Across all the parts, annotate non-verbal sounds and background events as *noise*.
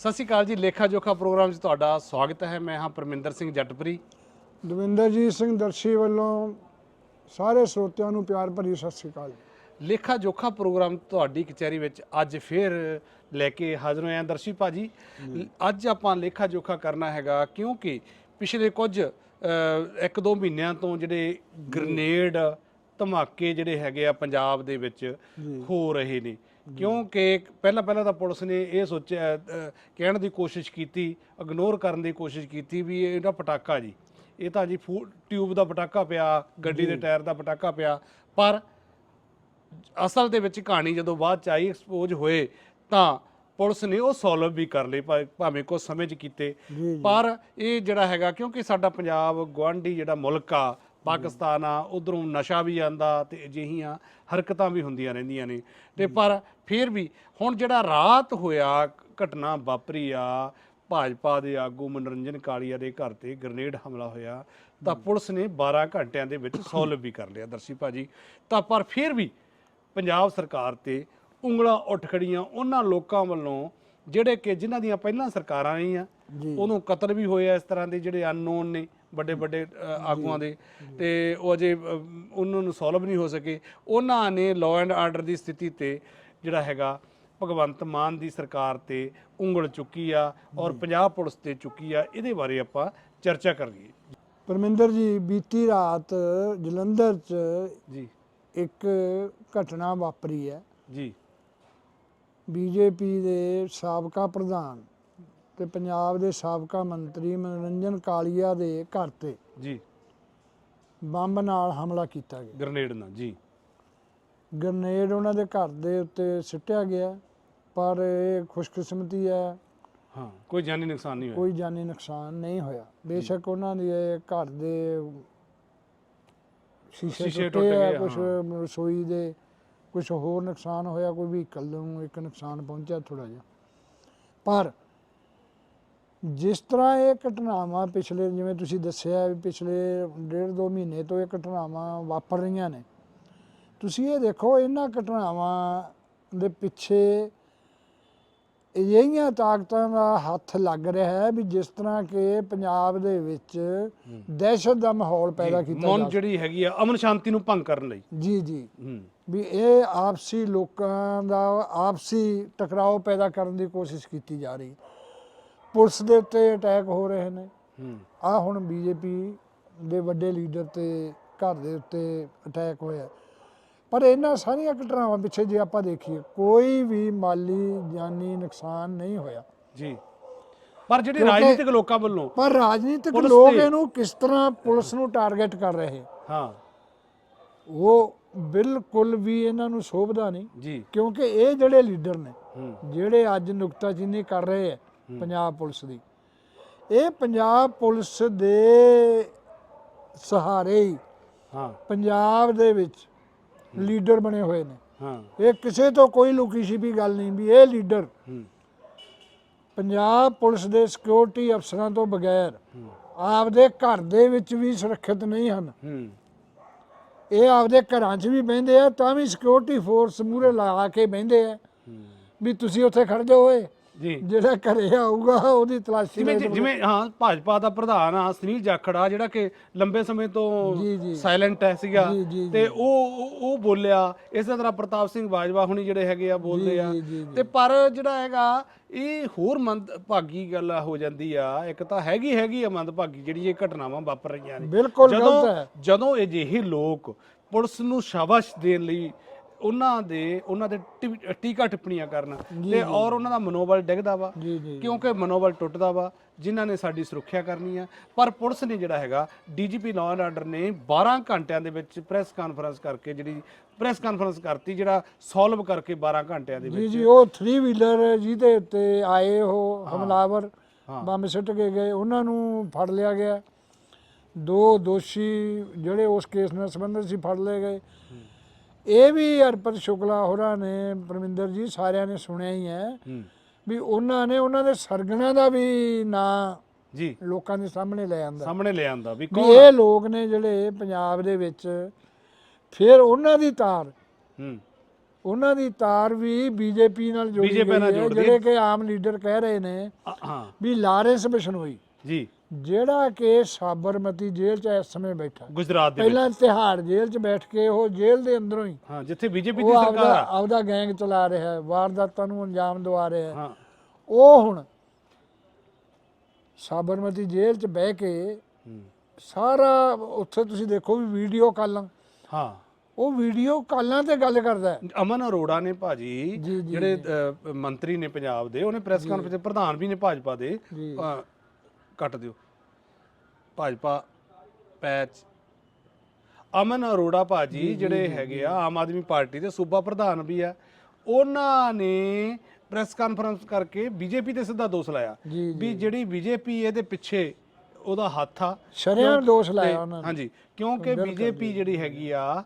ਸਤਿ ਸ਼੍ਰੀ ਅਕਾਲ ਜੀ ਲੇਖਾ ਜੋਖਾ ਪ੍ਰੋਗਰਾਮ 'ਚ ਤੁਹਾਡਾ ਸਵਾਗਤ ਹੈ। ਮੈਂ ਹਾਂ ਪਰਮਿੰਦਰ ਸਿੰਘ ਜੱਟਪਰੀ। ਦਵਿੰਦਰਜੀਤ ਸਿੰਘ ਦਰਸ਼ੀ ਵੱਲੋਂ ਸਾਰੇ ਸਰੋਤਿਆਂ ਨੂੰ ਪਿਆਰ ਭਰੀ ਸਤਿ ਸ੍ਰੀ ਅਕਾਲ ਲੇਖਾ ਜੋਖਾ ਪ੍ਰੋਗਰਾਮ ਤੁਹਾਡੀ ਕਚਹਿਰੀ ਵਿੱਚ ਅੱਜ ਫੇਰ ਲੈ ਕੇ ਹਾਜ਼ਰ ਹੋਏ ਹਾਂ। ਦਰਸ਼ੀ ਭਾਜੀ ਅੱਜ ਆਪਾਂ ਲੇਖਾ ਜੋਖਾ ਕਰਨਾ ਹੈਗਾ ਕਿਉਂਕਿ ਪਿਛਲੇ ਕੁਝ ਇੱਕ ਦੋ ਮਹੀਨਿਆਂ ਤੋਂ ਜਿਹੜੇ ਗ੍ਰਨੇਡ ਧਮਾਕੇ ਜਿਹੜੇ ਹੈਗੇ ਆ ਪੰਜਾਬ ਦੇ ਵਿੱਚ ਹੋ ਰਹੇ ਨੇ। ਕਿਉਂਕਿ ਪਹਿਲਾਂ ਪਹਿਲਾਂ ਤਾਂ ਪੁਲਿਸ ਨੇ ਇਹ ਸੋਚਿਆ ਅ, ਕਹਿਣ ਦੀ ਕੋਸ਼ਿਸ਼ ਕੀਤੀ ਇਗਨੋਰ ਕਰਨ ਦੀ ਕੋਸ਼ਿਸ਼ ਕੀਤੀ ਵੀ ਇਹ ਇਹਦਾ ਪਟਾਕਾ ਜੀ। ਇਹ ਤਾਂ ਜੀ ਫੂ ਟਿਊਬ ਦਾ ਪਟਾਕਾ ਪਿਆ ਗੱਡੀ ਦੇ ਟਾਇਰ ਦਾ ਪਟਾਕਾ ਪਿਆ। ਪਰ ਅਸਲ ਦੇ ਵਿੱਚ ਕਹਾਣੀ ਜਦੋਂ ਬਾਅਦ ਚ ਆਈ ਐਕਸਪੋਜ਼ ਹੋਏ ਤਾਂ ਪੁਲਿਸ ਨੇ ਉਹ ਸੋਲਵ ਵੀ ਕਰ ਲਈ ਭਾ- ਭਾਵੇਂ ਕੁਝ ਸਮੇਂ ਚ ਕੀਤੇ। ਪਰ ਇਹ ਜਿਹੜਾ ਹੈਗਾ ਕਿਉਂਕਿ ਸਾਡਾ ਪੰਜਾਬ ਗਵਾਂਢੀ ਜਿਹੜਾ ਮੁਲਕ ਆ ਪਾਕਿਸਤਾਨ ਆ ਉਧਰੋਂ ਨਸ਼ਾ ਵੀ ਆਂਦਾ ਤੇ ਅਜਿਹੀਆਂ ਹਰਕਤਾਂ ਵੀ ਹੁੰਦੀਆਂ ਰਹਿੰਦੀਆਂ ਨੇ। ਤੇ ਪਰ ਫਿਰ ਵੀ ਹੁਣ ਜਿਹੜਾ ਰਾਤ ਹੋਇਆ ਘਟਨਾ ਵਾਪਰੀ ਆ ਭਾਜਪਾ ਦੇ ਆਗੂ ਮਨੋਰੰਜਨ ਕਾਲੀਆ ਦੇ ਘਰ ਤੇ ਗ੍ਰਨੇਡ ਹਮਲਾ ਹੋਇਆ ਤਾਂ ਪੁਲਿਸ ਨੇ 12 ਘੰਟਿਆਂ ਦੇ ਵਿੱਚ ਸੋਲਵ ਵੀ ਕਰ ਲਿਆ ਦਰਸ਼ੀ ਭਾਜੀ। ਤਾਂ ਪਰ ਫਿਰ ਵੀ ਪੰਜਾਬ ਸਰਕਾਰ ਤੇ ਉਂਗਲਾਂ ਉੱਠ ਖੜੀਆਂ ਉਹਨਾਂ ਲੋਕਾਂ ਵੱਲੋਂ ਜਿਹੜੇ ਕਿ ਜਿਨ੍ਹਾਂ ਦੀਆਂ ਪਹਿਲਾਂ ਸਰਕਾਰਾਂ ਰਹੀਆਂ ਜੀ। ਉਹਨੂੰ ਕਤਲ ਵੀ ਹੋਏ ਆ ਇਸ ਤਰ੍ਹਾਂ ਦੇ ਜਿਹੜੇ ਅਨਨੋਨ ਨੇ। ਵੱਡੇ ਵੱਡੇ ਆਗੂਆਂ ਦੇ। ਤੇ ਉਹ ਅਜੇ ਉਹਨਾਂ ਨੂੰ ਸੋਲਵ ਨਹੀਂ ਹੋ ਸਕੇ। ਉਹਨਾਂ ਨੇ ਲਾਅ ਐਂਡ ਆਰਡਰ ਦੀ ਸਥਿਤੀ ਤੇ ਜਿਹੜਾ ਹੈਗਾ ਭਗਵੰਤ ਮਾਨ ਦੀ ਸਰਕਾਰ ਤੇ ਉਂਗਲ ਚੁੱਕੀ ਆ ਔਰ ਪੰਜਾਬ ਪੁਲਿਸ ਤੇ ਚੁੱਕੀ ਆ ਇਹਦੇ ਬਾਰੇ ਆਪਾਂ ਚਰਚਾ ਕਰੀਏ ਪਰਮਿੰਦਰ ਜੀ ਬੀਤੀ ਰਾਤ ਜਲੰਧਰ 'ਚ ਜੀ। ਇੱਕ ਘਟਨਾ ਵਾਪਰੀ ਹੈ। ਜੀ। ਬੀਜੇਪੀ ਦੇ ਸਾਬਕਾ ਪ੍ਰਧਾਨ ਤੇ ਪੰਜਾਬ ਦੇ ਸਾਬਕਾ ਮੰਤਰੀ ਮਨੋਰੰਜਨ ਕਾਲੀਆ ਦੇ ਘਰ ਤੇ ਜੀ। ਬੰਬ ਨਾਲ ਹਮਲਾ ਕੀਤਾ ਗਿਆ। ਗ੍ਰਨੇਡ ਨਾਲ ਜੀ। ਗ੍ਰਨੇਡ ਉਹਨਾਂ ਦੇ ਘਰ ਦੇ ਉੱਤੇ ਸਿੱਟਿਆ ਗਿਆ ਪਰ ਇਹ ਖੁਸ਼ਕਿਸਮਤੀ ਹੈ। ਹਾਂ ਕੋਈ ਜਾਨੀ ਨੁਕਸਾਨ ਨਹੀਂ ਹੋਇਆ। ਕੋਈ ਜਾਨੀ ਨੁਕਸਾਨ ਨਹੀਂ ਹੋਇਆ। ਬੇਸ਼ੱਕ ਉਹਨਾਂ ਦੇ ਘਰ ਦੇ ਸ਼ੀਸ਼ੇ ਟੁੱਟ ਗਏ, ਕੁਝ ਰਸੋਈ ਦੇ ਕੁਝ ਹੋਰ ਨੁਕਸਾਨ ਹੋਇਆ ਕੋਈ ਵਹੀਕਲ ਨੂੰ ਇੱਕ ਨੁਕਸਾਨ ਪਹੁੰਚਿਆ ਥੋੜਾ ਜਿਹਾ। ਪਰ ਜਿਸ ਤਰ੍ਹਾਂ ਇਹ ਘਟਨਾਵਾਂ ਪਿਛਲੇ ਜਿਵੇਂ ਤੁਸੀਂ ਦੱਸਿਆ ਵੀ ਪਿਛਲੇ ਡੇਢ ਦੋ ਮਹੀਨੇ ਤੋਂ ਇਹ ਘਟਨਾਵਾਂ ਵਾਪਰ ਰਹੀਆਂ ਨੇ ਤੁਸੀਂ ਇਹ ਦੇਖੋ ਇਹਨਾਂ ਘਟਨਾਵਾਂ ਦੇ ਪਿੱਛੇ ਅਜਿਹੀਆਂ ਤਾਕਤਾਂ ਦਾ ਹੱਥ ਲੱਗ ਰਿਹਾ ਹੈ ਵੀ ਜਿਸ ਤਰ੍ਹਾਂ ਕਿ ਪੰਜਾਬ ਦੇ ਵਿੱਚ ਦਹਿਸ਼ਤ ਦਾ ਮਾਹੌਲ ਪੈਦਾ ਕੀਤਾ ਮਨ ਜਾ ਜਿਹੜੀ ਹੈਗੀ ਆ ਅਮਨ ਸ਼ਾਂਤੀ ਨੂੰ ਭੰਗ ਕਰਨ ਲਈ। ਜੀ ਜੀ। ਹੂੰ। ਵੀ ਇਹ ਆਪਸੀ ਲੋਕਾਂ ਦਾ ਆਪਸੀ ਟਕਰਾਓ ਪੈਦਾ ਕਰਨ ਦੀ ਕੋਸ਼ਿਸ਼ ਕੀਤੀ ਜਾ ਰਹੀ। ਪੁਲਿਸ ਦੇ ਉੱਤੇ ਅਟੈਕ ਹੋ ਰਹੇ ਨੇ। ਆ ਹੁਣ ਬੀਜੇਪੀ ਦੇ ਵੱਡੇ ਲੀਡਰ ਤੇ ਘਰ ਦੇ ਉੱਤੇ ਅਟੈਕ ਹੋਇਆ। ਪਰ ਇਹਨਾਂ ਸਾਰੀਆਂ ਘਟਨਾਵਾਂ ਪਿੱਛੇ ਜੇ ਆਪਾਂ ਦੇਖੀਏ ਕੋਈ ਵੀ ਮਾਲੀ ਜਾਨੀ ਨੁਕਸਾਨ ਨਹੀਂ ਹੋਇਆ। ਜੀ। ਪਰ ਜਿਹੜੇ ਰਾਜਨੀਤਿਕ ਲੋਕਾਂ ਵੱਲੋਂ ਪਰ ਰਾਜਨੀਤਿਕ ਲੋਕ ਇਹਨੂੰ ਕਿਸ ਤਰ੍ਹਾਂ ਪੁਲਿਸ ਨੂੰ ਟਾਰਗੇਟ ਕਰ ਰਹੇ? ਹਾਂ। ਉਹ ਬਿਲਕੁਲ ਵੀ ਇਹਨਾਂ ਨੂੰ ਸੋਭਦਾ ਨਹੀਂ। ਜੀ। ਕਿਉਂਕਿ ਇਹ ਜਿਹੜੇ ਲੀਡਰ ਨੇ ਜਿਹੜੇ ਅੱਜ ਨੁਕਤਾਚੀਨੀ ਕਰ ਰਹੇ ਹੈ ਪੰਜਾਬ ਪੁਲਿਸ ਦੀ। ਇਹ ਪੰਜਾਬ ਪੁਲਿਸ ਦੇ ਸਹਾਰੇ ਹੀ ਹਾਂ। ਪੰਜਾਬ ਦੇ ਵਿੱਚ ਲੀਡਰ ਬਣੇ ਹੋਏ ਨੇ। ਹਾਂ। ਇਹ ਕਿਸੇ ਤੋਂ ਕੋਈ ਲੁਕੀ ਛਿਪੀ ਗੱਲ ਨਹੀਂ ਵੀ ਇਹ ਲੀਡਰ ਪੰਜਾਬ ਪੁਲਿਸ ਦੇ ਸਿਕਿਉਰਿਟੀ ਅਫਸਰਾਂ ਤੋਂ ਬਗੈਰ ਆਪਦੇ ਘਰ ਦੇ ਵਿੱਚ ਵੀ ਸੁਰੱਖਿਅਤ ਨਹੀਂ ਹਨ। ਇਹ ਆਪਦੇ ਘਰਾਂ 'ਚ ਵੀ ਬਹਿੰਦੇ ਆ ਤਾਂ ਵੀ ਸਿਕਿਉਰਿਟੀ ਫੋਰਸ ਮੂਹਰੇ ਲਾ ਕੇ ਬਹਿੰਦੇ ਆ ਵੀ ਤੁਸੀਂ ਉੱਥੇ ਖੜ ਜਾਓ ਓਏ। ਜੀ। ਜਿਹੜਾ ਘਰੇ ਆਊਗਾ ਉਹਦੀ ਤਲਾਸ਼ੀ ਜਿਵੇਂ ਜਿਵੇਂ ਹਾਂ ਭਾਜਪਾ ਦਾ ਪ੍ਰਧਾਨ ਆ ਸੁਨੀਲ ਜਾਖੜਾ ਜਿਹੜਾ ਕਿ ਲੰਬੇ ਸਮੇਂ ਤੋਂ। ਸਾਇਲੈਂਟ ਹੈ ਸੀਗਾ ਤੇ ਉਹ ਉਹ- ਬੋਲਿਆ ਇਸੇ ਤਰ੍ਹਾਂ ਪ੍ਰਤਾਪ ਸਿੰਘ ਬਾਜਵਾ ਹੁਣੀ ਜਿਹੜੇ ਹੈਗੇ ਆ ਬੋਲਦੇ ਆ। ਤੇ ਪਰ ਜਿਹੜਾ ਹੈਗਾ ਇਹ ਹੋਰ ਮੰਦਭਾਗੀ ਗੱਲ ਹੋ ਜਾਂਦੀ ਆ ਇੱਕ ਤਾਂ ਹੈਗੀ ਹੈਗੀ ਆ ਮੰਦਭਾਗੀ ਜਿਹੜੀ ਇਹ ਘਟਨਾਵਾਂ ਵਾਪਰ ਰਹੀਆਂ ਨੇ। ਬਿਲਕੁਲ ਜਦੋਂ ਜਦੋਂ ਅਜਿਹੇ ਲੋਕ ਪੁਲਿਸ ਨੂੰ ਸ਼ਾਬਾਸ਼ ਦੇਣ ਲਈ ਉਹਨਾਂ ਦੇ ਉਹਨਾਂ ਦੇ ਟਿ- ਟੀਕਾ ਟਿੱਪਣੀਆਂ ਕਰਨ। ਤੇ ਔਰ ਉਹਨਾਂ ਦਾ ਮਨੋਬਲ ਡਿੱਗਦਾ ਵਾ। ਜੀ ਜੀ ਕਿਉਂਕਿ ਮਨੋਬਲ ਟੁੱਟਦਾ ਵਾ ਜਿਨ੍ਹਾਂ ਨੇ ਸਾਡੀ ਸੁਰੱਖਿਆ ਕਰਨੀ ਆ। ਪਰ ਪੁਲਿਸ ਨੇ ਜਿਹੜਾ ਹੈਗਾ ਡੀਜੀਪੀ ਲਾਅ ਐਂਡ ਆਰਡਰ ਨੇ 12 ਘੰਟਿਆਂ ਦੇ ਵਿੱਚ ਪ੍ਰੈਸ ਕਾਨਫਰੰਸ ਕਰਕੇ ਜਿਹੜੀ ਪ੍ਰੈਸ ਕਾਨਫਰੰਸ ਕਰਤੀ ਜਿਹੜਾ ਸੋਲਵ ਕਰਕੇ 12 ਘੰਟਿਆਂ ਦੇ ਵਿੱਚ। ਜੀ ਉਹ 3 ਵੀਲਰ ਜਿਹਦੇ ਉੱਤੇ ਆਏ ਉਹ ਹਮਲਾਵਰ। ਬੰਬ ਸੁੱਟ ਕੇ ਗਏ ਉਹਨਾਂ ਨੂੰ ਫੜ ਲਿਆ ਗਿਆ। ਦੋ ਦੋਸ਼ੀ ਜਿਹੜੇ ਉਸ ਕੇਸ ਨਾਲ ਸੰਬੰਧਿਤ ਸੀ ਫੜ ਲਏ ਗਏ। ਇਹ ਵੀ ਅਰਪਤ ਸ਼ੁਕਲਾ ਹੋਰਾਂ ਨੇ ਪਰਮਿੰਦਰ ਜੀ ਸਾਰਿਆਂ ਨੇ ਸੁਣਿਆ ਹੀ ਹੈ ਵੀ ਉਹਨਾਂ ਨੇ ਉਹਨਾਂ ਦੇ ਸਰਗਣਾ ਦਾ ਵੀ ਨਾਂ ਜੀ। ਲੋਕਾਂ ਦੇ ਸਾਹਮਣੇ ਲੈ ਆਂਦਾ। ਸਾਹਮਣੇ ਲੈ ਆਂਦਾ ਵੀ ਕੌਣ ਇਹ ਲੋਕ ਨੇ ਜਿਹੜੇ ਪੰਜਾਬ ਦੇ ਵਿੱਚ ਫਿਰ ਉਹਨਾਂ ਦੀ ਤਾਰ ਹੂੰ। ਉਹਨਾਂ ਦੀ ਤਾਰ ਵੀ ਬੀਜੇਪੀ ਨਾਲ ਜੁੜੀ ਗਈ ਹੈ। ਜਿਹੜੇ ਕਿ ਆਮ ਲੀਡਰ ਕਹਿ ਰਹੇ ਨੇ ਹਾਂ। ਵੀ ਲਾਰੈਂਸ ਬਿਸ਼ਨੋਈ ਜੀ। ਜਿਹੜਾ ਕਿ ਸਾਬਰਮਤੀ ਜੇਲ੍ਹ 'ਚ ਇਸ ਸਮੇਂ ਬੈਠਾ ਗੁਜਰਾਤ ਦੇ ਪਹਿਲਾਂ ਤਿਹਾੜ ਜੇਲ੍ਹ 'ਚ ਬੈਠ ਕੇ ਉਹ ਜੇਲ੍ਹ ਦੇ ਅੰਦਰੋਂ ਹੀ ਹਾਂ ਜਿੱਥੇ ਬੀਜੇਪੀ ਦੀ ਸਰਕਾਰ ਆ। ਆਪਦਾ ਗੈਂਗ ਚਲਾ ਰਿਹਾ ਹੈ ਵਾਰਦਾਤਾਂ ਨੂੰ ਅੰਜਾਮ ਦਵਾ ਰਿਹਾ ਹੈ। ਹਾਂ। ਉਹ ਹੁਣ ਸਾਬਰਮਤੀ ਜੇਲ੍ਹ 'ਚ ਬਹਿ ਕੇ ਸਾਰਾ ਉੱਥੇ ਤੁਸੀਂ ਦੇਖੋ ਵੀ ਵੀਡੀਓ ਕਾਲਾਂ ਹਾਂ। ਉਹ ਵੀਡੀਓ ਕਾਲਾਂ ਤੇ ਗੱਲ ਕਰਦਾ ਅਮਨ ਅਰੋੜਾ ਨੇ ਭਾਜੀ ਜਿਹੜੇ ਮੰਤਰੀ ਨੇ ਪੰਜਾਬ ਦੇ ਉਹਨੇ ਪ੍ਰੈਸ ਕਾਨਫਰੰਸ ਪ੍ਰਧਾਨ ਵੀ ਨੇ ਭਾਜਪਾ ਦੇ। ਕੱਟ ਦਿਓ। ਭਾਜਪਾ ਪੈਚ। ਅਮਨ ਅਰੋੜਾ ਭਾਜੀ ਜਿਹੜੇ ਹੈਗੇ ਆ ਆਮ ਆਦਮੀ ਪਾਰਟੀ ਦੇ ਸੂਬਾ ਪ੍ਰਧਾਨ ਵੀ ਆ। ਉਹਨਾਂ ਨੇ ਪ੍ਰੈਸ ਕਾਨਫਰੰਸ ਕਰਕੇ ਬੀਜੇਪੀ ਤੇ ਸਿੱਧਾ ਦੋਸ਼ ਲਾਇਆ ਵੀ ਜਿਹੜੀ ਬੀਜੇਪੀ ਇਹਦੇ ਪਿੱਛੇ ਉਹਦਾ ਹੱਥ ਆ। ਸ਼ਰੇਆਮ ਦੋਸ਼ ਲਾਇਆ ਉਹਨਾਂ ਨੇ। ਹਾਂਜੀ ਕਿਉਂਕਿ ਬੀਜੇਪੀ ਜਿਹੜੀ ਹੈਗੀ ਆ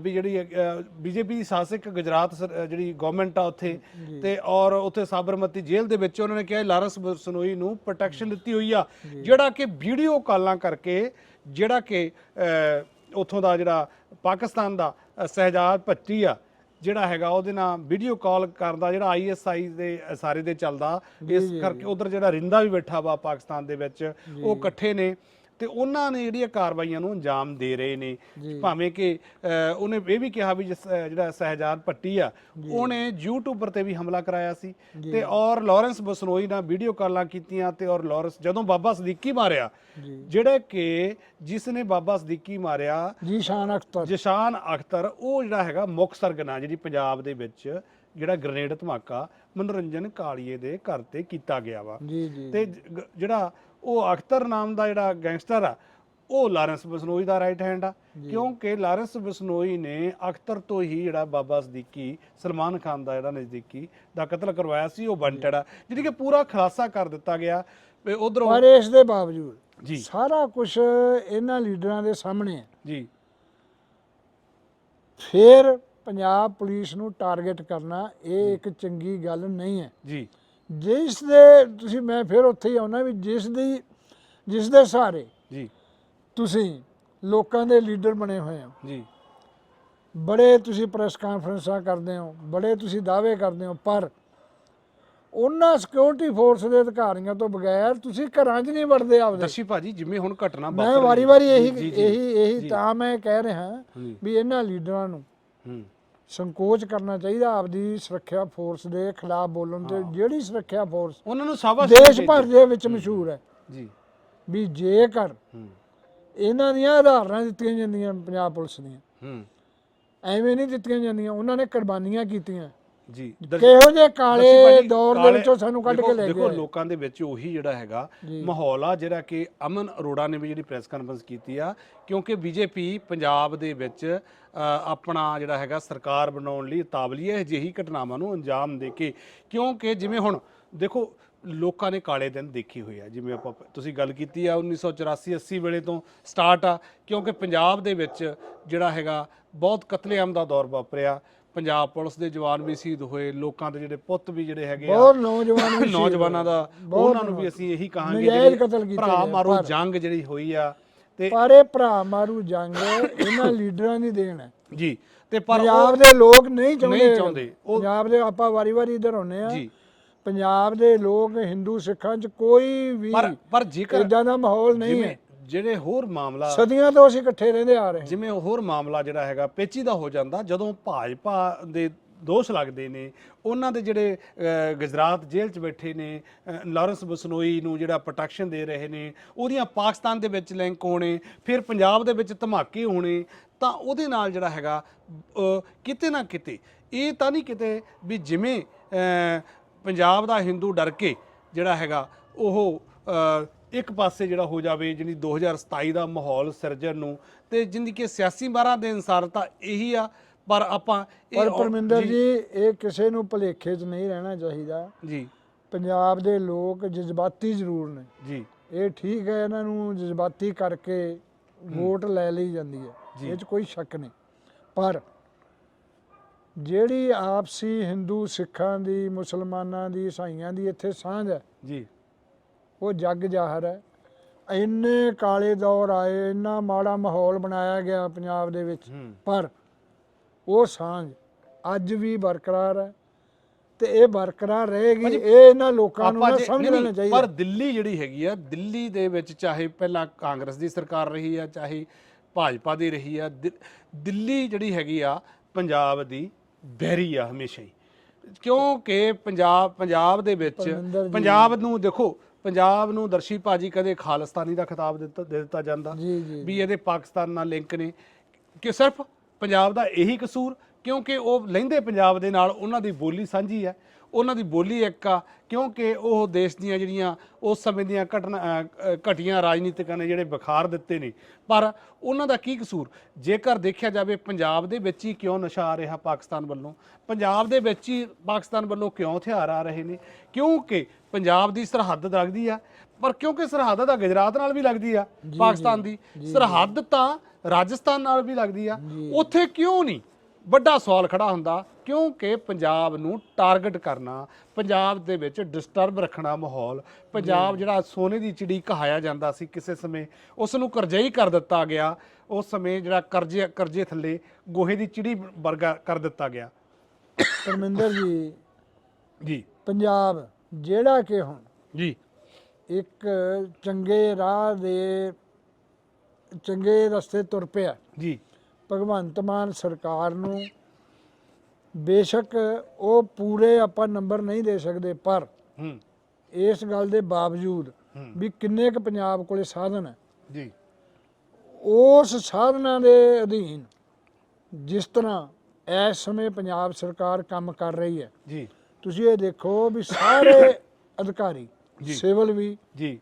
ਵੀ ਜਿਹੜੀ ਬੀਜੇਪੀ ਦੀ ਸ਼ਾਸਕ ਗੁਜਰਾਤ ਜਿਹੜੀ ਗਵਰਨਮੈਂਟ ਆ ਉੱਥੇ। ਤੇ ਔਰ ਉੱਥੇ ਸਾਬਰਮਤੀ ਜੇਲ੍ਹ ਦੇ ਵਿੱਚ ਉਹਨਾਂ ਨੇ ਕਿਹਾ ਲਾਰੈਂਸ ਬਸਨੋਈ ਨੂੰ ਪ੍ਰੋਟੈਕਸ਼ਨ ਦਿੱਤੀ ਹੋਈ ਆ। ਜਿਹੜਾ ਕਿ ਵੀਡੀਓ ਕਾਲਾਂ ਕਰਕੇ ਜਿਹੜਾ ਕਿ ਉੱਥੋਂ ਦਾ ਜਿਹੜਾ ਪਾਕਿਸਤਾਨ ਦਾ ਸ਼ਹਿਜਾਦ ਭੱਟੀ ਆ ਜਿਹੜਾ ਹੈਗਾ ਉਹਦੇ ਨਾਲ ਵੀਡੀਓ ਕਾਲ ਕਰਦਾ ਜਿਹੜਾ ਆਈਐਸਆਈ ਦੇ ਸਾਰੇ ਦੇ ਚੱਲਦਾ ਇਸ ਕਰਕੇ ਉਧਰ ਜਿਹੜਾ ਰਿੰਦਾ ਵੀ ਬੈਠਾ ਵਾ ਪਾਕਿਸਤਾਨ ਦੇ ਵਿੱਚ ਉਹ ਇਕੱਠੇ ਨੇ। ਤੇ ਉਹਨਾਂ ਨੇ ਜਿਹੜੀਆਂ ਕਾਰਵਾਈਆਂ ਨੂੰ ਅੰਜਾਮ ਦੇ ਰਹੇ ਨੇ। ਭਾਵੇਂ ਕਿ ਉਹਨੇ ਇਹ ਵੀ ਕਿਹਾ ਵੀ ਜਿਹੜਾ ਸਹਿਜਾਦ ਭੱਟੀ ਆ ਉਹਨੇ ਯੂਟਿਊਬਰ ਤੇ ਵੀ ਹਮਲਾ ਕਰਾਇਆ ਸੀ ਤੇ ਔਰ ਲਾਰੈਂਸ ਬਸਨੋਈ ਨਾਲ ਵੀਡੀਓ ਕਾਲਾਂ ਕੀਤੀਆਂ ਤੇ ਔਰ ਲਾਰੈਂਸ ਜਦੋਂ ਬਾਬਾ ਸਦੀਕੀ ਮਾਰਿਆ ਜਿਹੜੇ ਕਿ ਜਿਸ ਨੇ ਬਾਬਾ ਸਦੀਕੀ ਮਾਰਿਆ ਜੀ ਸ਼ਾਨ ਅਖਤਰ। ਜਸ਼ਾਨ ਅਖਤਰ ਉਹ ਜਿਹੜਾ ਹੈਗਾ ਮੁੱਖ ਸਰਗਨਾ ਜਿਹੜੀ ਪੰਜਾਬ ਦੇ ਵਿੱਚ ਜਿਹੜਾ ਗ੍ਰਨੇਡ ਧਮਾਕਾ ਮਨੋਰੰਜਨ ਕਾਲੀਏ ਦੇ ਘਰ ਤੇ ਕੀਤਾ ਗਿਆ ਵਾ। ਤੇ ਜਿਹੜਾ ਉਹ ਅਖਤਰ ਨਾਮ ਦਾ ਜਿਹੜਾ ਗੈਂਗਸਟਰ ਆ ਉਹ ਲਾਰੈਂਸ ਬਸਨੋਈ ਦਾ ਰਾਈਟ ਹੈਂਡ ਆ। ਕਿਉਂਕਿ ਲਾਰੈਂਸ ਬਸਨੋਈ ਨੇ ਅਖਤਰ ਤੋਂ ਹੀ ਜਿਹੜਾ ਬਾਬਾ ਸਦੀਕੀ ਸਲਮਾਨ ਖਾਨ ਦਾ ਜਿਹੜਾ ਨਜ਼ਦੀਕੀ ਦਾ ਕਤਲ ਕਰਵਾਇਆ ਸੀ ਉਹ ਵਾਂਟਡ ਆ। ਜਿਹੜੀ ਕਿ ਪੂਰਾ ਖੁਲਾਸਾ ਕਰ ਦਿੱਤਾ ਗਿਆ। ਵੀ ਉਧਰੋਂ ਪਰ ਇਸ ਦੇ ਬਾਵਜੂਦ ਜੀ। ਸਾਰਾ ਕੁਝ ਇਹਨਾਂ ਲੀਡਰਾਂ ਦੇ ਸਾਹਮਣੇ ਹੈ ਜੀ। ਫਿਰ ਪੰਜਾਬ ਪੁਲਿਸ ਨੂੰ ਟਾਰਗੇਟ ਕਰਨਾ ਇਹ ਇੱਕ ਚੰਗੀ ਗੱਲ ਨਹੀਂ ਹੈ। ਜੀ। ਜਿਸ ਦੇ ਤੁਸੀਂ ਮੈਂ ਫਿਰ ਉੱਥੇ ਹੀ ਆਉਣਾ ਵੀ ਜਿਸ ਦੀ ਜਿਸ ਦੇ ਸਹਾਰੇ ਜੀ। ਤੁਸੀਂ ਲੋਕਾਂ ਦੇ ਲੀਡਰ ਬਣੇ ਹੋਏ ਹੋ। ਜੀ। ਬੜੇ ਤੁਸੀਂ ਪ੍ਰੈਸ ਕਾਨਫਰੰਸਾਂ ਕਰਦੇ ਹੋ ਬੜੇ ਤੁਸੀਂ ਦਾਅਵੇ ਕਰਦੇ ਹੋ ਪਰ ਉਹਨਾਂ ਸਿਕਿਉਰਿਟੀ ਫੋਰਸ ਦੇ ਅਧਿਕਾਰੀਆਂ ਤੋਂ ਬਗੈਰ ਤੁਸੀਂ ਘਰਾਂ 'ਚ ਨਹੀਂ ਵੜਦੇ ਆਪਦੇ। ਦਰਸ਼ੀ ਭਾਜੀ ਜਿਵੇਂ ਹੁਣ ਘਟਨਾ ਮੈਂ ਵਾਪਰ ਵਾਰੀ-ਵਾਰੀ ਜੀ, ਇਹੀ ਇਹੀ ਇਹੀ। ਤਾਂ ਮੈਂ ਕਹਿ ਰਿਹਾ। ਵੀ ਇਹਨਾਂ ਲੀਡਰਾਂ ਨੂੰ ਹੂੰ। ਸੰਕੋਚ ਕਰਨਾ ਚਾਹੀਦਾ ਆਪਦੀ ਸੁਰੱਖਿਆ ਫੋਰਸ ਦੇ ਖਿਲਾਫ ਬੋਲਣ ਤੇ। ਜਿਹੜੀ ਸੁਰੱਖਿਆ ਫੋਰਸ ਉਹਨਾਂ ਨੂੰ ਸਾਬਾ ਦੇਸ਼ ਭਰ ਦੇ ਵਿੱਚ ਮਸ਼ਹੂਰ ਹੈ। ਜੀ। ਵੀ ਜੇਕਰ ਇਹਨਾਂ ਦੀਆਂ ਉਦਾਹਰਨਾਂ ਦਿੱਤੀਆਂ ਜਾਂਦੀਆਂ ਪੰਜਾਬ ਪੁਲਿਸ ਦੀਆਂ। ਹੂੰ। ਐਵੇਂ ਨਹੀਂ ਦਿੱਤੀਆਂ ਜਾਂਦੀਆਂ ਉਹਨਾਂ ਨੇ ਕੁਰਬਾਨੀਆਂ ਕੀਤੀਆਂ। ਜੀ। ਕਿਹੋ ਜਿਹੇ ਕਾਲੇ ਦੌਰ ਦੇ ਵਿੱਚੋਂ ਸਾਨੂੰ ਕੱਢ ਦੇਖੋ- ਕੇ ਲੈ ਦੇਖੋ ਗਏ। ਲੋਕਾਂ ਦੇ ਵਿੱਚ ਉਹੀ ਜਿਹੜਾ ਹੈਗਾ। ਮਾਹੌਲ ਆ ਜਿਹੜਾ ਕਿ ਅਮਨ ਅਰੋੜਾ ਨੇ ਵੀ ਜਿਹੜੀ ਪ੍ਰੈਸ ਕਾਨਫਰੰਸ ਕੀਤੀ ਆ ਕਿਉਂਕਿ ਬੀਜੇਪੀ ਪੰਜਾਬ ਦੇ ਵਿੱਚ ਆਪਣਾ ਜਿਹੜਾ ਹੈਗਾ ਸਰਕਾਰ ਬਣਾਉਣ ਲਈ ਤਾਬਲੀ ਹੈ ਅਜਿਹੀ ਘਟਨਾਵਾਂ ਨੂੰ ਅੰਜਾਮ ਦੇ ਕੇ। ਕਿਉਂਕਿ ਜਿਵੇਂ ਹੁਣ ਦੇਖੋ ਲੋਕਾਂ ਨੇ ਕਾਲੇ ਦਿਨ ਦੇਖੇ ਹੋਏ ਆ ਜਿਵੇਂ ਆਪਾਂ ਤੁਸੀਂ ਗੱਲ ਕੀਤੀ ਆ 1984 80 ਵੇਲੇ ਤੋਂ ਸਟਾਰਟ ਆ ਕਿਉਂਕਿ ਪੰਜਾਬ ਦੇ ਵਿੱਚ ਜਿਹੜਾ ਹੈਗਾ ਬਹੁਤ ਕਤਲੇਆਮ ਦਾ ਦੌਰ ਵਾਪਰਿਆ। ਪੰਜਾਬ ਪੁਲਿਸ ਦੇ ਜਵਾਨ ਵੀ ਸ਼ਹੀਦ ਹੋਏ ਲੋਕਾਂ ਦੇ ਜਿਹੜੇ ਪੁੱਤ ਵੀ ਜਿਹੜੇ ਹੈਗੇ ਆ ਬਹੁਤ ਨੌਜਵਾਨ ਵੀ *coughs* ਨੌਜਵਾਨਾਂ ਦਾ ਉਹਨਾਂ ਨੂੰ ਵੀ ਅਸੀਂ ਇਹੀ ਕਹਾਂਗੇ ਜਿਹੜੀ ਭਰਾ ਮਾਰੋ ਜੰਗ ਜਿਹੜੀ ਹੋਈ ਆ ਤੇ ਪਰ ਇਹ ਭਰਾ ਮਾਰੂ ਜੰਗ ਇਹਨਾਂ ਲੀਡਰਾਂ ਦੀ ਦੇਣ ਹੈ। ਜੀ ਤੇ ਪਰ ਪੰਜਾਬ ਦੇ ਲੋਕ ਨਹੀਂ ਚਾਹੁੰਦੇ ਨਹੀਂ ਚਾਹੁੰਦੇ। ਪੰਜਾਬ ਦੇ ਆਪਾਂ ਵਾਰੀ-ਵਾਰੀ ਇੱਧਰ ਹੁੰਨੇ ਆ ਜੀ। ਪੰਜਾਬ ਦੇ ਲੋਕ ਹਿੰਦੂ ਸਿੱਖਾਂ 'ਚ ਕੋਈ ਵੀ ਪਰ ਪਰ ਜੇਕਰ ਇਦਾਂ ਦਾ ਮਾਹੌਲ ਨਹੀਂ ਹੈ। ਜਿਹੜੇ ਹੋਰ ਮਾਮਲਾ ਸਦੀਆਂ ਤੋਂ ਅਸੀਂ ਇਕੱਠੇ ਰਹਿੰਦੇ ਆ ਰਹੇ ਹਾਂ। ਜਿਵੇਂ ਹੋਰ ਮਾਮਲਾ ਜਿਹੜਾ ਹੈਗਾ ਪੇਚੀਦਾ ਹੋ ਜਾਂਦਾ ਜਦੋਂ ਭਾਜਪਾ ਦੇ ਦੋਸ਼ ਲੱਗਦੇ ਨੇ ਉਹਨਾਂ ਦੇ ਜਿਹੜੇ ਅ, ਗੁਜਰਾਤ ਜੇਲ੍ਹ 'ਚ ਬੈਠੇ ਨੇ ਅ, ਲਾਰੈਂਸ ਬਸਨੋਈ ਨੂੰ ਜਿਹੜਾ ਪ੍ਰੋਟੈਕਸ਼ਨ ਦੇ ਰਹੇ ਨੇ ਉਹਦੀਆਂ ਪਾਕਿਸਤਾਨ ਦੇ ਵਿੱਚ ਲਿੰਕ ਹੋਣੇ ਫਿਰ ਪੰਜਾਬ ਦੇ ਵਿੱਚ ਧਮਾਕੇ ਹੋਣੇ ਤਾਂ ਉਹਦੇ ਨਾਲ ਜਿਹੜਾ ਹੈਗਾ ਅ, ਕਿਤੇ ਨਾ ਕਿਤੇ ਇਹ ਤਾਂ ਨਹੀਂ ਕਿਤੇ ਵੀ ਜਿਵੇਂ ਅ, ਪੰਜਾਬ ਦਾ ਹਿੰਦੂ ਡਰ ਕੇ ਜਿਹੜਾ ਹੈਗਾ ਉਹ ਅ, ਇੱਕ ਪਾਸੇ ਜਿਹੜਾ ਹੋ ਜਾਵੇ ਜਿਹੜੀ 2027 ਦਾ ਮਾਹੌਲ ਸਿਰਜਣ ਨੂੰ ਤੇ ਜਿੰਦੀ ਕਿ ਸਿਆਸੀ ਬਾਰਾਂ ਦੇ ਅਨਸਾਰ ਤਾਂ ਇਹੀ ਆ ਪਰ ਆਪਾਂ ਇਹ ਪਰ ਪਰਮਿੰਦਰ ਜੀ ਇਹ ਕਿਸੇ ਨੂੰ ਭੁਲੇਖੇ 'ਚ ਨਹੀਂ ਰਹਿਣਾ ਚਾਹੀਦਾ। ਜੀ। ਪੰਜਾਬ ਦੇ ਲੋਕ ਜਜ਼ਬਾਤੀ ਜ਼ਰੂਰ ਨੇ। ਜੀ। ਇਹ ਠੀਕ ਹੈ ਇਹਨਾਂ ਨੂੰ ਜਜ਼ਬਾਤੀ ਕਰਕੇ ਵੋਟ ਲੈ ਲਈ ਜਾਂਦੀ ਹੈ। ਇਹ 'ਚ ਕੋਈ ਸ਼ੱਕ ਨਹੀਂ। ਪਰ ਜਿਹੜੀ ਆਪਸੀ ਹਿੰਦੂ ਸਿੱਖਾਂ ਦੀ ਮੁਸਲਮਾਨਾਂ ਦੀ ਈਸਾਈਆਂ ਦੀ ਇੱਥੇ ਸਾਂਝ ਹੈ ਜੀ। ਉਹ ਜੱਗ ਜ਼ਾਹਰ ਹੈ। ਇੰਨੇ ਕਾਲੇ ਦੌਰ ਆਏ ਇੰਨਾ ਮਾੜਾ ਮਾਹੌਲ ਬਣਾਇਆ ਗਿਆ ਪੰਜਾਬ ਦੇ ਵਿੱਚ। ਪਰ ਉਹ ਸਾਂਝ ਅੱਜ ਵੀ ਬਰਕਰਾਰ ਹੈ ਤੇ ਇਹ ਬਰਕਰਾਰ ਰਹੇਗੀ ਇਹ ਇਹਨਾਂ ਲੋਕਾਂ ਨੂੰ ਸਮਝ ਲੈਣਾ ਚਾਹੀਦਾ ਪਰ ਦਿੱਲੀ ਜਿਹੜੀ ਹੈਗੀ ਆ ਦਿੱਲੀ ਦੇ ਵਿੱਚ ਚਾਹੇ ਪਹਿਲਾਂ ਕਾਂਗਰਸ ਦੀ ਸਰਕਾਰ ਰਹੀ ਆ ਚਾਹੇ ਭਾਜਪਾ ਦੀ ਰਹੀ ਆ ਦਿੱਲੀ ਜਿਹੜੀ ਹੈਗੀ ਆ ਪੰਜਾਬ ਦੀ ਬਹਿਰੀ ਆ ਹਮੇਸ਼ਾ ਹੀ। ਕਿਉਂਕਿ ਪੰਜਾਬ ਪੰਜਾਬ ਦੇ ਵਿੱਚ। ਪੰਜਾਬ ਨੂੰ ਦੇਖੋ ਪੰਜਾਬ ਨੂੰ ਦਰਸ਼ੀ ਭਾਜੀ ਕਦੇ ਖਾਲਿਸਤਾਨੀ ਦਾ ਖਿਤਾਬ ਦਿੱਤਾ ਦੇ ਦਿੱਤਾ ਜਾਂਦਾ। ਵੀ ਇਹਦੇ ਪਾਕਿਸਤਾਨ ਨਾਲ ਲਿੰਕ ਨੇ। ਕਿ ਸਿਰਫ ਪੰਜਾਬ ਦਾ ਇਹੀ ਕਸੂਰ ਕਿਉਂਕਿ ਉਹ ਲਹਿੰਦੇ ਪੰਜਾਬ ਦੇ ਨਾਲ ਉਹਨਾਂ ਦੀ ਬੋਲੀ ਸਾਂਝੀ ਹੈ। ਉਹਨਾਂ ਦੀ ਬੋਲੀ ਇੱਕ ਆ ਕਿਉਂਕਿ ਉਹ ਦੇਸ਼ ਦੀਆਂ ਜਿਹੜੀਆਂ ਉਸ ਸਮੇਂ ਦੀਆਂ ਘਟਨਾ ਘਟੀਆਂ ਰਾਜਨੀਤਿਕਾਂ ਨੇ ਜਿਹੜੇ ਬੁਖਾਰ ਦਿੱਤੇ ਨੇ। ਪਰ ਉਹਨਾਂ ਦਾ ਕੀ ਕਸੂਰ? ਜੇਕਰ ਦੇਖਿਆ ਜਾਵੇ ਪੰਜਾਬ ਦੇ ਵਿੱਚ ਹੀ ਕਿਉਂ ਨਸ਼ਾ ਆ ਰਿਹਾ ਪਾਕਿਸਤਾਨ ਵੱਲੋਂ? ਪੰਜਾਬ ਦੇ ਵਿੱਚ ਹੀ ਪਾਕਿਸਤਾਨ ਵੱਲੋਂ ਕਿਉਂ ਹਥਿਆਰ ਆ ਰਹੇ ਨੇ? ਕਿਉਂਕਿ ਪੰਜਾਬ ਦੀ ਸਰਹੱਦ ਲੱਗਦੀ ਆ ਪਰ ਕਿਉਂਕਿ ਸਰਹੱਦ ਦਾ ਗੁਜਰਾਤ ਨਾਲ ਵੀ ਲੱਗਦੀ ਆ ਪਾਕਿਸਤਾਨ ਦੀ। ਸਰਹੱਦ ਤਾਂ ਰਾਜਸਥਾਨ ਨਾਲ ਵੀ ਲੱਗਦੀ ਆ। ਉੱਥੇ ਕਿਉਂ ਨਹੀਂ? ਵੱਡਾ ਸਵਾਲ ਖੜਾ ਹੁੰਦਾ ਕਿਉਂਕਿ ਪੰਜਾਬ ਨੂੰ ਟਾਰਗੇਟ ਕਰਨਾ ਪੰਜਾਬ ਦੇ ਵਿੱਚ ਡਿਸਟਰਬ ਰੱਖਣਾ ਮਾਹੌਲ ਪੰਜਾਬ ਜਿਹੜਾ ਸੋਨੇ ਦੀ ਚਿੜੀ ਕਹਾਇਆ ਜਾਂਦਾ ਸੀ ਕਿਸੇ ਸਮੇਂ ਉਸ ਨੂੰ ਕਰਜ਼ਈ ਕਰ ਦਿੱਤਾ ਗਿਆ ਉਸ ਸਮੇਂ ਜਿਹੜਾ ਕਰਜ਼ੇ ਕਰਜ਼ੇ ਥੱਲੇ ਗੋਹੇ ਦੀ ਚਿੜੀ ਵਰਗਾ ਕਰ ਦਿੱਤਾ ਗਿਆ। ਪਰਮਿੰਦਰ ਜੀ ਜੀ। ਪੰਜਾਬ ਜਿਹੜਾ ਕਿ ਹੁਣ ਜੀ। ਇੱਕ ਚੰਗੇ ਰਾਹ ਦੇ ਚੰਗੇ ਰਸਤੇ ਤੁਰ ਪਿਆ। ਜੀ। ਭਗਵੰਤ ਮਾਨ ਸਰਕਾਰ ਨੂੰ ਬੇਸ਼ੱਕ ਉਹ ਪੂਰੇ ਆਪਾਂ ਨੰਬਰ ਨਹੀਂ ਦੇ ਸਕਦੇ ਪਰ ਇਸ ਗੱਲ ਦੇ ਬਾਵਜੂਦ। ਵੀ ਕਿੰਨੇ ਕੁ ਪੰਜਾਬ ਕੋਲੇ ਸਾਧਨ ਹੈ। ਜੀ। ਉਸ ਸਾਧਨਾਂ ਦੇ ਅਧੀਨ ਜਿਸ ਤਰ੍ਹਾਂ ਇਸ ਸਮੇਂ ਪੰਜਾਬ ਸਰਕਾਰ ਕੰਮ ਕਰ ਰਹੀ ਹੈ ਜੀ। ਤੁਸੀਂ ਇਹ ਦੇਖੋ ਵੀ ਸਾਰੇ ਅਧਿਕਾਰੀ। ਸਿਵਲ ਵੀ ਜੀ।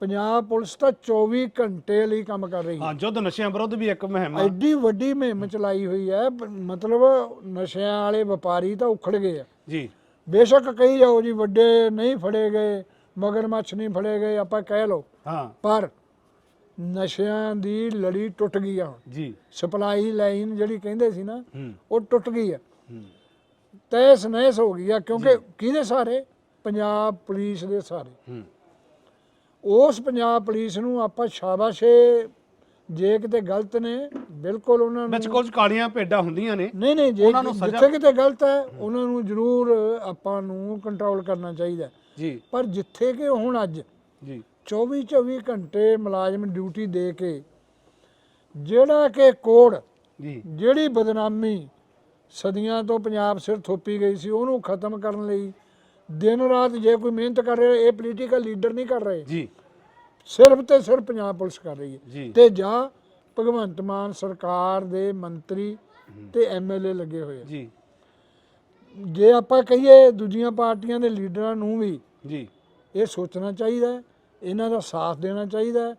ਪੰਜਾਬ ਪੁਲਿਸ ਤਾਂ 24 ਘੰਟੇ ਲਈ ਕੰਮ ਕਰ ਰਹੀ ਹੈ। ਹਾਂ ਜੁੱਧ ਨਸ਼ਿਆਂ ਵਿਰੁੱਧ ਵੀ ਇੱਕ ਮੁਹਿੰਮ ਐਡੀ ਵੱਡੀ ਮੁਹਿੰਮ ਚਲਾਈ ਹੋਈ ਹੈ ਪ- ਮਤਲਬ ਨਸ਼ਿਆਂ ਵਾਲੇ ਵਪਾਰੀ ਤਾਂ ਉਖੜ ਗਏ ਆ। ਜੀ। ਬੇਸ਼ੱਕ ਕਹੀ ਜਾਓ ਜੀ ਵੱਡੇ ਨਹੀਂ ਫੜੇ ਗਏ ਮਗਰਮੱਛ ਨਹੀਂ ਫੜੇ ਗਏ ਆਪਾਂ ਕਹਿ ਲਓ। ਹਾਂ। ਪਰ ਨਸ਼ਿਆਂ ਦੀ ਲੜੀ ਟੁੱਟ ਗਈ ਆ ਹੁਣ। ਜੀ। ਸਪਲਾਈ ਲਾਈਨ ਜਿਹੜੀ ਕਹਿੰਦੇ ਸੀ ਨਾ ਹੂੰ। ਉਹ ਟੁੱਟ ਗਈ ਆ। ਹੂੰ। ਤੈਸ ਨੈਸ ਹੋ ਗਈ ਆ ਕਿਉਂਕਿ ਕਿਹਦੇ ਸਾਰੇ? ਪੰਜਾਬ ਪੁਲਿਸ ਦੇ ਸਾਰੇ। ਹੂੰ। ਉਸ ਪੰਜਾਬ ਪੁਲਿਸ ਨੂੰ ਆਪਾਂ ਸ਼ਾਬਾਸ਼ੇ ਜੇ ਕਿਤੇ ਗਲਤ ਨੇ ਬਿਲਕੁਲ ਉਹਨਾਂ ਨੂੰ ਵਿੱਚ ਕੁਝ ਕਾਲੀਆਂ ਭੇਡਾਂ ਹੁੰਦੀਆਂ ਨੇ। ਨਹੀਂ ਨਹੀਂ ਜੇ ਉਹਨਾਂ ਨੂੰ ਸਜ਼ਾ- ਜਿੱਥੇ ਕਿਤੇ ਗਲਤ ਹੈ ਉਹਨਾਂ ਨੂੰ ਜ਼ਰੂਰ ਆਪਾਂ ਨੂੰ ਕੰਟਰੋਲ ਕਰਨਾ ਚਾਹੀਦਾ ਹੈ। ਜੀ। ਪਰ ਜਿੱਥੇ ਕਿ ਹੁਣ ਅੱਜ ਜੀ। 24 24 ਘੰਟੇ ਮੁਲਾਜ਼ਮ ਡਿਊਟੀ ਦੇ ਕੇ ਜਿਹੜਾ ਕਿ ਕੋਡ ਜੀ। ਜਿਹੜੀ ਬਦਨਾਮੀ ਸਦੀਆਂ ਤੋਂ ਪੰਜਾਬ ਸਿਰ ਥੋਪੀ ਗਈ ਸੀ ਉਹਨੂੰ ਖਤਮ ਕਰਨ ਲਈ ਦਿਨ ਰਾਤ ਜੇ ਕੋਈ ਮਿਹਨਤ ਕਰ ਰਿਹਾ ਇਹ ਪੋਲੀਟੀਕਲ ਲੀਡਰ ਨਹੀਂ ਕਰ ਰਹੇ। ਜੀ। ਸਿਰਫ ਤੇ ਸਿਰਫ ਪੰਜਾਬ ਪੁਲਿਸ ਕਰ ਰਹੀ ਹੈ। ਤੇ ਜਾਂ ਭਗਵੰਤ ਮਾਨ ਸਰਕਾਰ ਦੇ ਮੰਤਰੀ ਤੇ ਐਮਐਲਏ ਲੱਗੇ ਹੋਏ ਜੀ। ਜੇ ਆਪਾਂ ਕਹੀਏ ਦੂਜੀਆਂ ਪਾਰਟੀਆਂ ਦੇ ਲੀਡਰਾਂ ਨੂੰ ਵੀ ਜੀ। ਇਹ ਸੋਚਣਾ ਚਾਹੀਦਾ ਇਹਨਾਂ ਦਾ ਸਾਥ ਦੇਣਾ ਚਾਹੀਦਾ।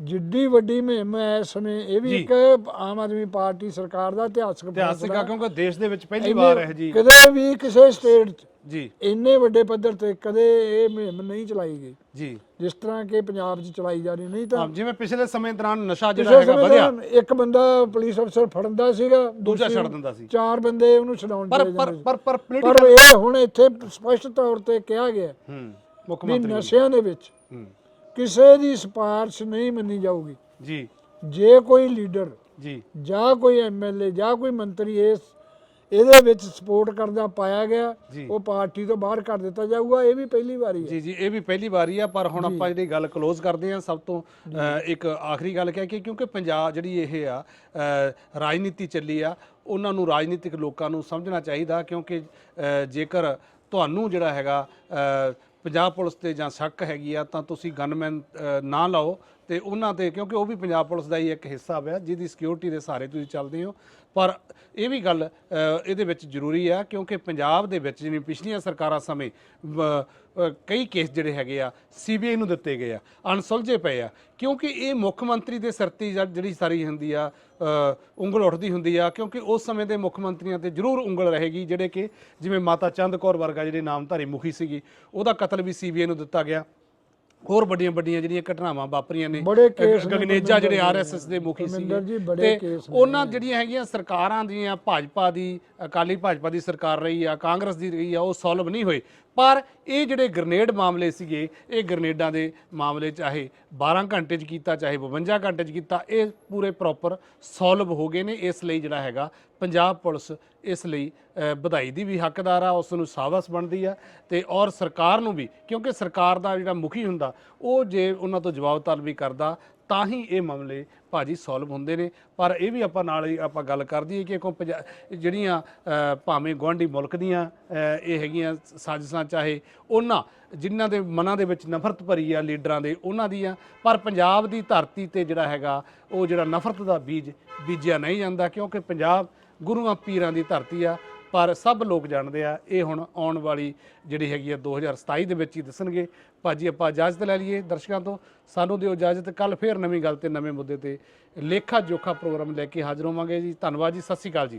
ਜਿੱਡੀ ਵੱਡੀ ਮੁਹਿੰਮ ਹੈ ਇਸ ਸਮੇਂ ਇਹ ਵੀ। ਇੱਕ ਆਮ ਆਦਮੀ ਪਾਰਟੀ ਸਰਕਾਰ ਦਾ ਇਤਿਹਾਸਕ ਇਤਿਹਾਸਿਕ। ਕਿਉਂਕਿ ਦੇਸ਼ ਦੇ ਵਿੱਚ ਪਹਿਲੀ ਵਾਰ ਹੈ ਜੀ। ਕਦੇ ਵੀ ਕਿਸੇ ਸਟੇਟ 'ਚ ਜੀ। ਇੰਨੇ ਵੱਡੇ ਪੱਧਰ ਤੇ ਕਦੇ ਇਹ ਮੁਹਿੰਮ ਨਹੀਂ ਚਲਾਈ ਗਈ। ਜੀ। ਜਿਸ ਤਰ੍ਹਾਂ ਕਿ ਪੰਜਾਬ 'ਚ ਚਲਾਈ ਜਾ ਰਹੀ ਨਹੀਂ ਤਾਂ ਜਿਵੇਂ ਪਿਛਲੇ ਸਮੇਂ ਦੌਰਾਨ ਨਸ਼ਾ ਜਿਹੜਾ ਹੈਗਾ ਵਧਿਆ। ਇੱਕ ਬੰਦਾ ਪੁਲਿਸ ਅਫਸਰ ਫੜਦਾ ਸੀਗਾ ਦੂਜਾ ਛੱਡ ਦਿੰਦਾ ਸੀ। ਚਾਰ ਬੰਦੇ ਉਹਨੂੰ ਛਡਾਉਣ ਚਲੇ ਪਰ ਜਾਂਦੇ। ਪਰ ਪਰ ਪਰ ਇਹ ਹੁਣ ਇੱਥੇ ਸਪਸ਼ਟ ਤੌਰ ਤੇ ਕਿਹਾ ਗਿਆ ਹੂੰ ਮੁੱਖ ਮੰਤਰੀ ਨਸ਼ਿਆਂ ਦੇ ਵਿੱਚ ਹੂੰ। ਕਿਸੇ ਦੀ ਸਿਫਾਰਿਸ਼ ਨਹੀਂ ਮੰਨੀ ਜਾਊਗੀ। ਜੀ। ਜੇ ਕੋਈ ਲੀਡਰ ਜੀ। ਜਾਂ ਕੋਈ ਐਮਐਲਏ ਜਾਂ ਕੋਈ ਮੰਤਰੀ ਇਸ ਇਹਦੇ ਵਿੱਚ ਸਪੋਰਟ ਕਰਦਾ ਪਾਇਆ ਗਿਆ। ਉਹ ਪਾਰਟੀ ਤੋਂ ਬਾਹਰ ਕਰ ਦਿੱਤਾ ਜਾਊਗਾ ਇਹ ਵੀ ਪਹਿਲੀ ਵਾਰੀ ਹੈ। ਜੀ ਜੀ ਇਹ ਵੀ ਪਹਿਲੀ ਵਾਰੀ ਆ ਪਰ ਹੁਣ ਆਪਾਂ ਜਿਹੜੀ ਗੱਲ ਕਲੋਜ਼ ਕਰਦੇ ਆ ਸਭ ਤੋਂ ਇੱਕ ਆਖਰੀ ਗੱਲ ਕਹਿ ਕੇ ਕਿਉਂਕਿ ਪੰਜਾਬ ਜਿਹੜੀ ਇਹ ਆ ਰਾਜਨੀਤੀ ਚੱਲੀ ਆ ਉਹਨਾਂ ਨੂੰ ਰਾਜਨੀਤਿਕ ਲੋਕਾਂ ਨੂੰ ਸਮਝਣਾ ਚਾਹੀਦਾ ਕਿਉਂਕਿ ਜੇਕਰ ਤੁਹਾਨੂੰ ਜਿਹੜਾ ਹੈਗਾ ਪੰਜਾਬ ਪੁਲਿਸ ਤੇ ਜਾਂ ਸ਼ੱਕ ਹੈਗੀ ਆ ਤਾਂ ਤੁਸੀਂ ਗਨਮੈਨ ਨਾ ਲਾਓ ਤੇ ਉਹਨਾਂ ਤੇ ਕਿਉਂਕਿ ਉਹ ਵੀ ਪੰਜਾਬ ਪੁਲਿਸ ਦਾ ਹੀ ਇੱਕ ਹਿੱਸਾ ਹੈ ਜਿਹਦੀ ਸਿਕਿਉਰਿਟੀ ਦੇ ਸਹਾਰੇ ਤੁਸੀਂ ਚੱਲਦੇ ਹੋ। ਪਰ ਇਹ ਵੀ ਗੱਲ ਇਹਦੇ ਵਿੱਚ ਜ਼ਰੂਰੀ ਆ, ਕਿਉਂਕਿ ਪੰਜਾਬ ਦੇ ਵਿੱਚ ਜਿਵੇਂ ਪਿਛਲੀਆਂ ਸਰਕਾਰਾਂ ਸਮੇਂ ਕਈ ਕੇਸ ਜਿਹੜੇ ਹੈਗੇ ਆ ਸੀਬੀਆਈ ਨੂੰ ਦਿੱਤੇ ਗਏ ਆ, ਅਣਸੁਲਝੇ ਪਏ ਆ। ਕਿਉਂਕਿ ਇਹ ਮੁੱਖ ਮੰਤਰੀ ਦੇ ਸਿਰ ਤੇ ਜਿਹੜੀ ਸਾਰੀ ਹੁੰਦੀ ਆ ਉਂਗਲ ਉੱਠਦੀ ਹੁੰਦੀ ਆ, ਕਿਉਂਕਿ ਉਸ ਸਮੇਂ ਦੇ ਮੁੱਖ ਮੰਤਰੀਆਂ ਤੇ ਜ਼ਰੂਰ ਉਂਗਲ ਰਹੇਗੀ, ਜਿਹੜੇ ਕਿ ਜਿਵੇਂ ਮਾਤਾ ਚੰਦ ਕੌਰ ਵਰਗਾ ਜਿਹੜੇ ਨਾਮਧਾਰੀ ਮੁਖੀ ਸੀਗੀ, ਉਹਦਾ ਕਤਲ ਵੀ ਸੀਬੀਆਈ ਨੂੰ ਦਿੱਤਾ ਗਿਆ। ਹੋਰ ਵੱਡੀਆਂ ਵੱਡੀਆਂ ਜਿਹੜੀਆਂ ਘਟਨਾਵਾਂ ਵਾਪਰੀਆਂ ਨੇ। ਬੜੇ ਕੇਸ ਨੇ ਗਗਨੇਜਾ ਜਿਹੜੇ ਆਰਐਸਐਸ ਦੇ ਮੁਖੀ ਪਰਮਿੰਦਰ ਜੀ, ਬੜੇ ਕੇਸ। ਉਹਨਾਂ ਜਿਹੜੀਆਂ ਹੈਗੀਆਂ ਸਰਕਾਰਾਂ ਦੀਆਂ ਭਾਜਪਾ ਦੀ ਅਕਾਲੀ ਭਾਜਪਾ ਦੀ ਸਰਕਾਰ ਰਹੀ ਆ ਕਾਂਗਰਸ ਦੀ ਰਹੀ ਆ ਉਹ ਸੋਲਵ ਨਹੀਂ ਹੋਏ। ਪਰ ਇਹ ਜਿਹੜੇ ਗ੍ਰਨੇਡ ਮਾਮਲੇ ਸੀਗੇ ਇਹ ਗ੍ਰਨੇਡਾਂ ਦੇ ਮਾਮਲੇ ਚਾਹੇ 12 ਘੰਟੇ 'ਚ ਕੀਤਾ ਚਾਹੇ 52 ਘੰਟੇ 'ਚ ਕੀਤਾ ਇਹ ਪੂਰੇ ਪ੍ਰੋਪਰ ਸੋਲਵ ਹੋ ਗਏ ਨੇ। ਇਸ ਲਈ ਜਿਹੜਾ ਹੈਗਾ ਪੰਜਾਬ ਪੁਲਿਸ ਇਸ ਲਈ ਵਧਾਈ ਦੀ ਵੀ ਹੱਕਦਾਰ ਆ, ਉਸ ਨੂੰ ਸਾਵਸ ਬਣਦੀ ਆ ਤੇ ਔਰ ਸਰਕਾਰ ਨੂੰ ਵੀ, ਕਿਉਂਕਿ ਸਰਕਾਰ ਦਾ ਜਿਹੜਾ ਮੁਖੀ ਹੁੰਦਾ, ਉਹ ਜੇ ਉਹਨਾਂ ਤੋਂ ਜਵਾਬ ਤਲਬੀ ਕਰਦਾ, ਤਾਂ ਹੀ ਇਹ ਮਾਮਲੇ ਭਾਜੀ ਸੋਲਵ ਹੁੰਦੇ ਨੇ। ਪਰ ਇਹ ਵੀ ਆਪਾਂ ਨਾਲ ਹੀ ਆਪਾਂ ਗੱਲ ਕਰ ਦਈਏ ਕਿ ਕੋ ਜਿਹੜੀਆਂ ਭਾਵੇਂ ਗੁਆਂਢੀ ਮੁਲਕ ਦੀਆਂ ਇਹ ਹੈਗੀਆਂ ਸਾਜ਼ਿਸ਼ਾਂ, ਚਾਹੇ ਉਹਨਾਂ ਜਿਨ੍ਹਾਂ ਦੇ ਮਨਾਂ ਦੇ ਵਿੱਚ ਨਫ਼ਰਤ ਭਰੀ ਆ ਲੀਡਰਾਂ ਦੇ, ਉਹਨਾਂ ਦੀਆਂ, ਪਰ ਪੰਜਾਬ ਦੀ ਧਰਤੀ ਤੇ ਜਿਹੜਾ ਹੈਗਾ, ਉਹ ਜਿਹੜਾ ਨਫ਼ਰਤ ਦਾ ਬੀਜ ਬੀਜਿਆ ਨਹੀਂ ਜਾਂਦਾ, ਕਿਉਂਕਿ ਪੰਜਾਬ ਗੁਰੂਆਂ ਪੀਰਾਂ ਦੀ ਧਰਤੀ ਆ, ਪਰ ਸਭ ਲੋਕ ਜਾਣਦੇ ਆ, ਇਹ ਹੁਣ ਆਉਣ ਵਾਲੀ ਜਿਹੜੀ ਹੈਗੀ ਆ 2027 ਦੇ ਵਿੱਚ ਹੀ ਦੱਸਣਗੇ। ਭਾਜੀ, ਆਪਾਂ ਇਜਾਜ਼ਤ ਲੈ ਲਈਏ ਦਰਸ਼ਕਾਂ ਤੋਂ। ਸਾਨੂੰ ਦਿਓ ਇਜਾਜ਼ਤ ਕੱਲ ਫੇਰ ਨਵੀਂ ਗੱਲ ਤੇ ਨਵੇਂ ਮੁੱਦੇ ਤੇ ਲੇਖਾ ਜੋਖਾ ਪ੍ਰੋਗਰਾਮ ਲੈ ਕੇ ਹਾਜ਼ਰ ਹੋਵਾਂਗੇ ਜੀ। ਧੰਨਵਾਦ ਜੀ, ਸਤਿ ਸ਼੍ਰੀ ਅਕਾਲ ਜੀ।